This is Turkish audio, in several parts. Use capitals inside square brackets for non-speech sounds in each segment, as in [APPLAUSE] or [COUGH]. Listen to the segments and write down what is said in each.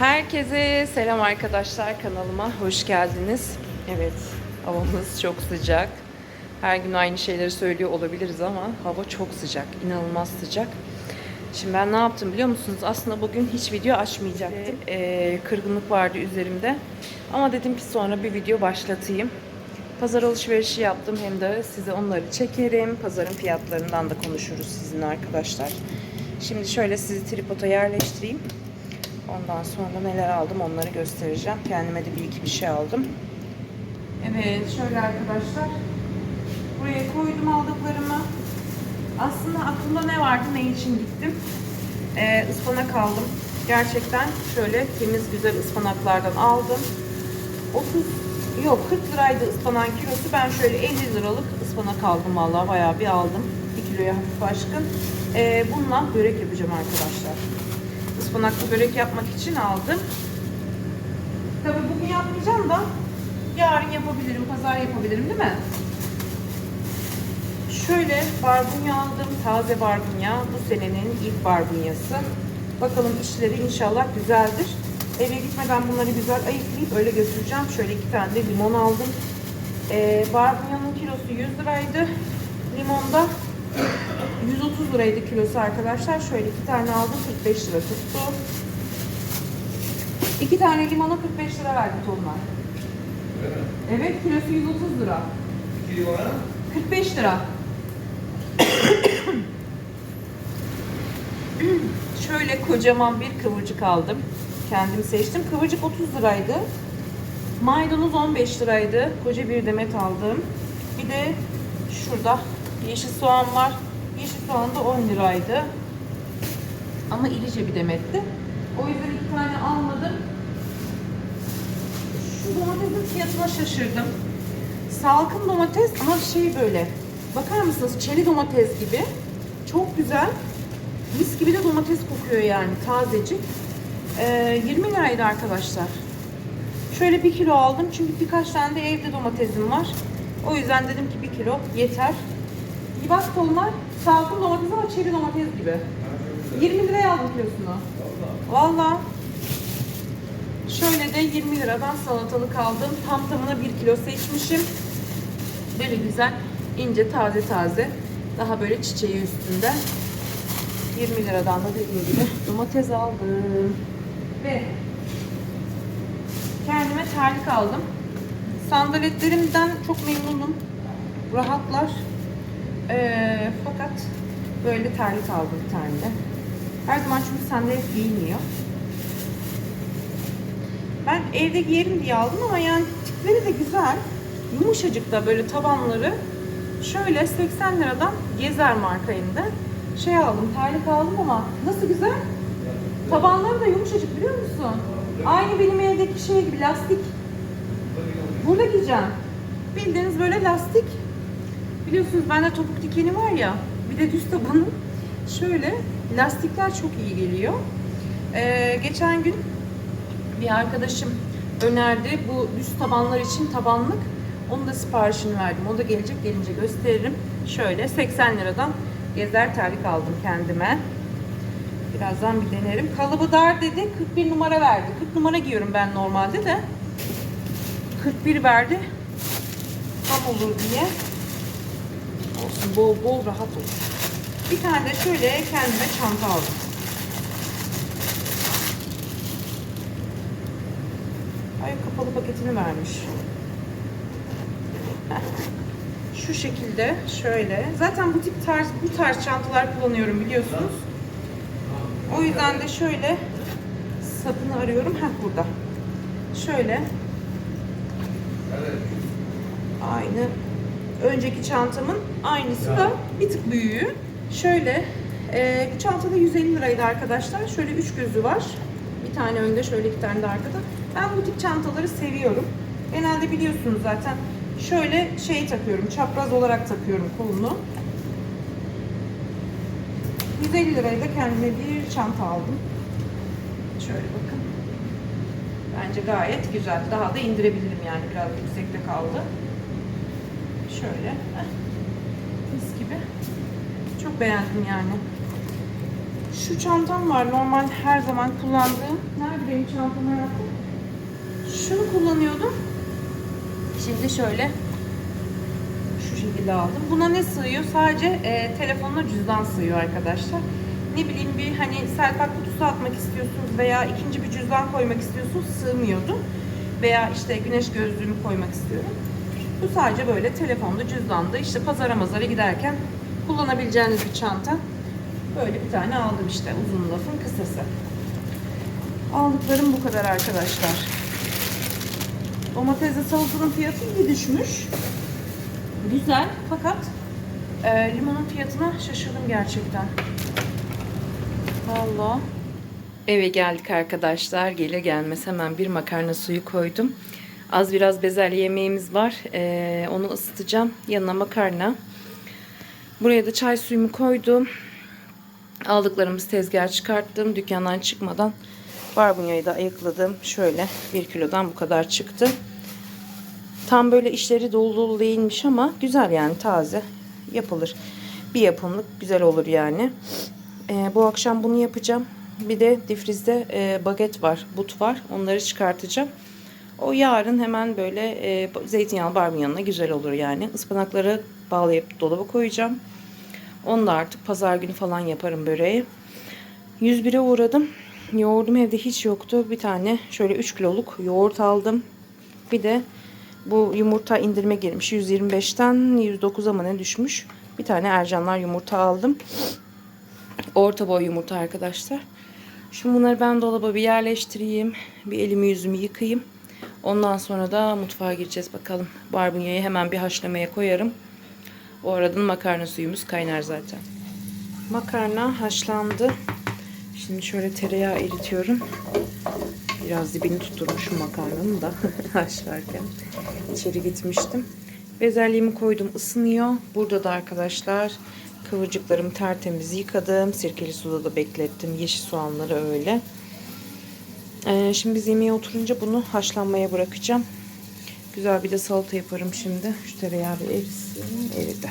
Herkese selam arkadaşlar kanalıma hoş geldiniz. Evet havamız çok sıcak. Her gün aynı şeyleri söylüyor olabiliriz ama hava çok sıcak, inanılmaz sıcak. Şimdi ben ne yaptım biliyor musunuz? Aslında bugün hiç video açmayacaktım. Ee, kırgınlık vardı üzerimde. Ama dedim ki sonra bir video başlatayım. Pazar alışverişi yaptım hem de size onları çekerim. Pazarın fiyatlarından da konuşuruz sizinle arkadaşlar. Şimdi şöyle sizi tripoda yerleştireyim. Ondan sonra neler aldım onları göstereceğim. Kendime de bir iki bir şey aldım. Evet şöyle arkadaşlar. Buraya koydum aldıklarımı. Aslında aklımda ne vardı ne için gittim. Ee, ıspanak aldım. Gerçekten şöyle temiz güzel ıspanaklardan aldım. 30 yok 40 liraydı ıspanağın kilosu. Ben şöyle 50 liralık ıspanak aldım vallahi bayağı bir aldım. 1 kiloya hafif aşkın. Ee, bununla börek yapacağım arkadaşlar. Ispanaklı börek yapmak için aldım. Tabii bugün yapmayacağım da yarın yapabilirim, pazar yapabilirim değil mi? Şöyle barbunya aldım. Taze barbunya. Bu senenin ilk barbunyası. Bakalım işleri inşallah güzeldir. Eve gitmeden bunları güzel ayıklayıp öyle götüreceğim. Şöyle iki tane de limon aldım. Ee, barbunyanın kilosu 100 liraydı. Limonda 130 liraydı kilosu arkadaşlar. Şöyle iki tane aldım. 45 lira tuttu. İki tane limona 45 lira verdi Tolunay. Evet kilosu 130 lira. 45 lira. [COUGHS] Şöyle kocaman bir kıvırcık aldım. Kendim seçtim. Kıvırcık 30 liraydı. Maydanoz 15 liraydı. Koca bir demet aldım. Bir de şurada yeşil soğan var. Yeşil soğan da 10 liraydı. Ama irice bir demetti. O yüzden iki tane almadım. Şu domatesin fiyatına şaşırdım. Salkım domates ama şey böyle. Bakar mısınız? Çeri domates gibi. Çok güzel. Mis gibi de domates kokuyor yani tazecik. Ee, 20 liraydı arkadaşlar. Şöyle bir kilo aldım çünkü birkaç tane de evde domatesim var. O yüzden dedim ki bir kilo yeter. Bir bak kollar salkım domates ama çeri domates gibi. 20 liraya aldım kilosunu. Valla. Şöyle de 20 liradan salatalık aldım. Tam tamına 1 kilo seçmişim. Böyle güzel, ince, taze taze. Daha böyle çiçeği üstünde. 20 liradan da dediğim gibi domates aldım. Ve kendime terlik aldım. Sandaletlerimden çok memnunum. Rahatlar. Ee, fakat böyle terlik aldım bir tane de. Her zaman çünkü sandalet giymiyor. Ben evde giyerim diye aldım ama yani tipleri de güzel. Yumuşacık da böyle tabanları. Şöyle 80 liradan Gezer markayında şey aldım, terlik aldım ama nasıl güzel? Tabanları da yumuşacık biliyor musun? Aynı benim evdeki şey gibi lastik. Burada giyeceğim. Bildiğiniz böyle lastik. Biliyorsunuz bende topuk dikeni var ya. Bir de düz tabanı. Şöyle lastikler çok iyi geliyor. Ee, geçen gün bir arkadaşım önerdi. Bu düz tabanlar için tabanlık. Onu da siparişini verdim. O da gelecek gelince gösteririm. Şöyle 80 liradan gezer terlik aldım kendime. Birazdan bir denerim. Kalıbı dar dedi. 41 numara verdi. 40 numara giyiyorum ben normalde de. 41 verdi. Tam olur diye. Olsun bol bol rahat olur. Bir tane de şöyle kendime çanta aldım. Ay kapalı paketini vermiş. [LAUGHS] Şu şekilde şöyle. Zaten bu tip tarz bu tarz çantalar kullanıyorum biliyorsunuz. O yüzden de şöyle sapını arıyorum. Ha burada. Şöyle. Aynı önceki çantamın aynısı da bir tık büyüğü. Şöyle e, bu çantada 150 liraydı arkadaşlar. Şöyle üç gözü var. Bir tane önde şöyle iki tane de arkada. Ben bu tip çantaları seviyorum. Genelde biliyorsunuz zaten şöyle şey takıyorum. Çapraz olarak takıyorum kolunu. 150 liraya da kendime bir çanta aldım. Şöyle bakın. Bence gayet güzel. Daha da indirebilirim yani. Biraz yüksekte kaldı. Şöyle. Mis gibi. Çok beğendim yani. Şu çantam var. Normal her zaman kullandığım Nerede benim çantam hayatım? Şunu kullanıyordum. Şimdi şöyle şu şekilde aldım. Buna ne sığıyor? Sadece e, telefonla cüzdan sığıyor arkadaşlar. Ne bileyim bir hani selpak kutusu atmak istiyorsunuz veya ikinci bir cüzdan koymak istiyorsunuz sığmıyordu. Veya işte güneş gözlüğümü koymak istiyorum. Bu sadece böyle telefonda cüzdanda işte pazara mazara giderken kullanabileceğiniz bir çanta. Böyle bir tane aldım işte uzun lafın kısası. Aldıklarım bu kadar arkadaşlar. Domatesle salatanın fiyatı iyi düşmüş. Güzel fakat e, limonun fiyatına şaşırdım gerçekten. Valla. Eve geldik arkadaşlar. Gelir gelmez hemen bir makarna suyu koydum. Az biraz bezelye yemeğimiz var. E, onu ısıtacağım. Yanına makarna. Buraya da çay suyumu koydum. Aldıklarımızı tezgaha çıkarttım. Dükkandan çıkmadan barbunyayı da ayıkladım. Şöyle bir kilodan bu kadar çıktı. Tam böyle işleri dolu dolu değilmiş ama güzel yani taze yapılır. Bir yapımlık güzel olur yani. Ee, bu akşam bunu yapacağım. Bir de difrizde e, baget var, but var. Onları çıkartacağım. O yarın hemen böyle e, zeytinyağlı barbun güzel olur yani. Ispanakları bağlayıp dolaba koyacağım. Onu da artık pazar günü falan yaparım böreği. 101'e uğradım. Yoğurdum evde hiç yoktu. Bir tane şöyle 3 kiloluk yoğurt aldım. Bir de bu yumurta indirime girmiş. 125'ten 109'a mı ne düşmüş. Bir tane Ercanlar yumurta aldım. Orta boy yumurta arkadaşlar. Şimdi bunları ben dolaba bir yerleştireyim. Bir elimi yüzümü yıkayayım. Ondan sonra da mutfağa gireceğiz bakalım. Barbunyayı hemen bir haşlamaya koyarım. O arada makarna suyumuz kaynar zaten. Makarna haşlandı. Şimdi şöyle tereyağı eritiyorum. Biraz dibini tutturmuşum makarnanın da [LAUGHS] haşlarken. İçeri gitmiştim. Bezelyemi koydum ısınıyor. Burada da arkadaşlar kıvırcıklarımı tertemiz yıkadım. Sirkeli suda da beklettim. Yeşil soğanları öyle. Ee, şimdi biz yemeğe oturunca bunu haşlanmaya bırakacağım. Güzel bir de salata yaparım şimdi. Şu tereyağı bir erisin. Eridi.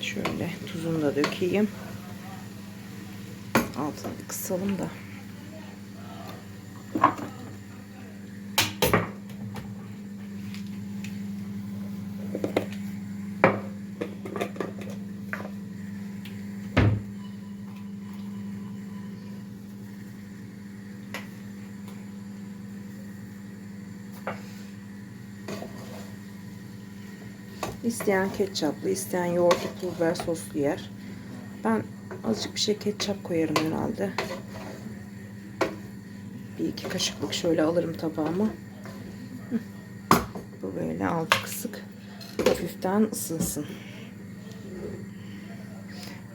Şöyle tuzunu da dökeyim. Altını kısalım da. İsteyen ketçaplı, isteyen yoğurtlu pul biber soslu yer. Ben azıcık bir şey ketçap koyarım herhalde. Bir iki kaşıklık şöyle alırım tabağıma. Bu böyle altı kısık. Hafiften ısınsın.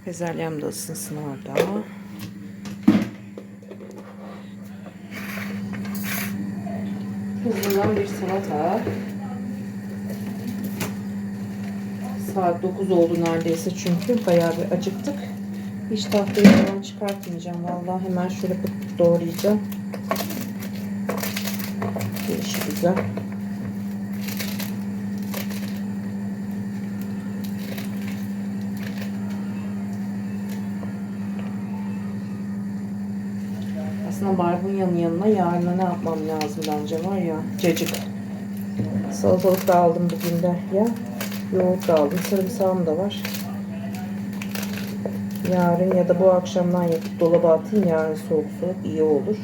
Bezelyem de ısınsın orada. Hızlıdan bir salata. Saat 9 oldu neredeyse çünkü bayağı bir acıktık. Hiç tahtayı falan çıkartmayacağım. Vallahi hemen şöyle pıt pıt doğrayacağım. Gelişi güzel. Aslında barbunyanın yanına yarına ne yapmam lazım bence var ya cacık. Salatalık da aldım bugün de ya. Yoğurt aldım. Sarımsağım da var. Yarın ya da bu akşamdan yapıp dolaba atayım. Yarın soğuk soğuk iyi olur.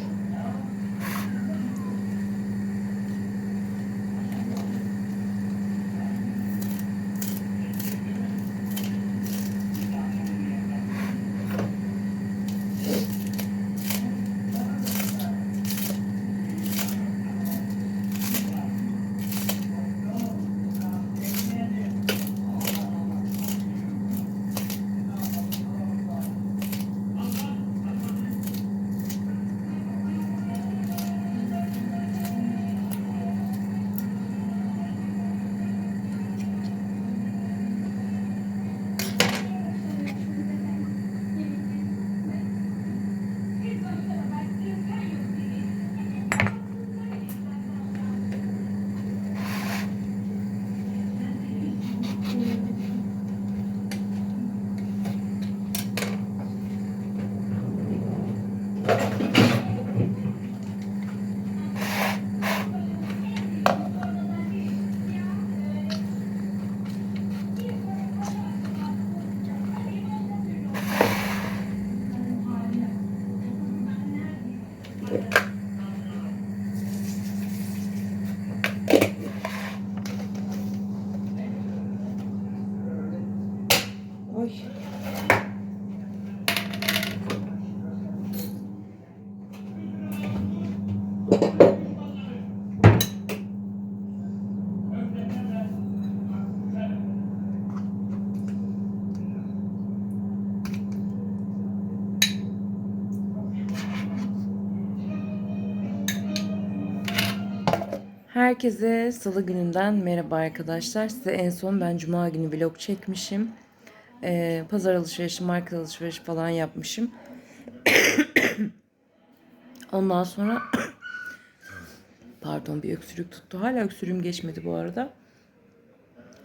koy. Herkese salı gününden merhaba arkadaşlar. Size en son ben cuma günü vlog çekmişim. Ee, pazar alışverişi, market alışverişi falan yapmışım. [COUGHS] Ondan sonra [COUGHS] pardon bir öksürük tuttu. Hala öksürüğüm geçmedi bu arada.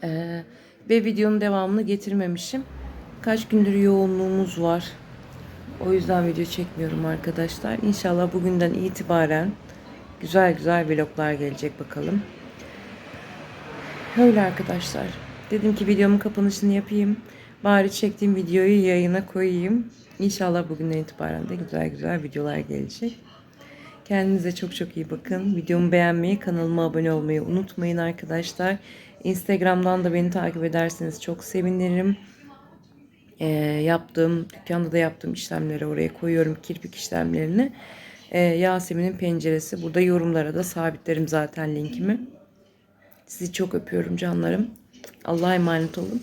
Ee, ve videonun devamını getirmemişim. Kaç gündür yoğunluğumuz var. O yüzden video çekmiyorum arkadaşlar. İnşallah bugünden itibaren güzel güzel vloglar gelecek bakalım. Öyle arkadaşlar. Dedim ki videomun kapanışını yapayım. Bari çektiğim videoyu yayına koyayım. İnşallah bugünden itibaren de güzel güzel videolar gelecek. Kendinize çok çok iyi bakın. Videomu beğenmeyi, kanalıma abone olmayı unutmayın arkadaşlar. Instagram'dan da beni takip ederseniz çok sevinirim. Ee, yaptığım, dükkanda da yaptığım işlemleri oraya koyuyorum. Kirpik işlemlerini. Ee, Yasemin'in penceresi. Burada yorumlara da sabitlerim zaten linkimi. Sizi çok öpüyorum canlarım. Allah'a emanet olun.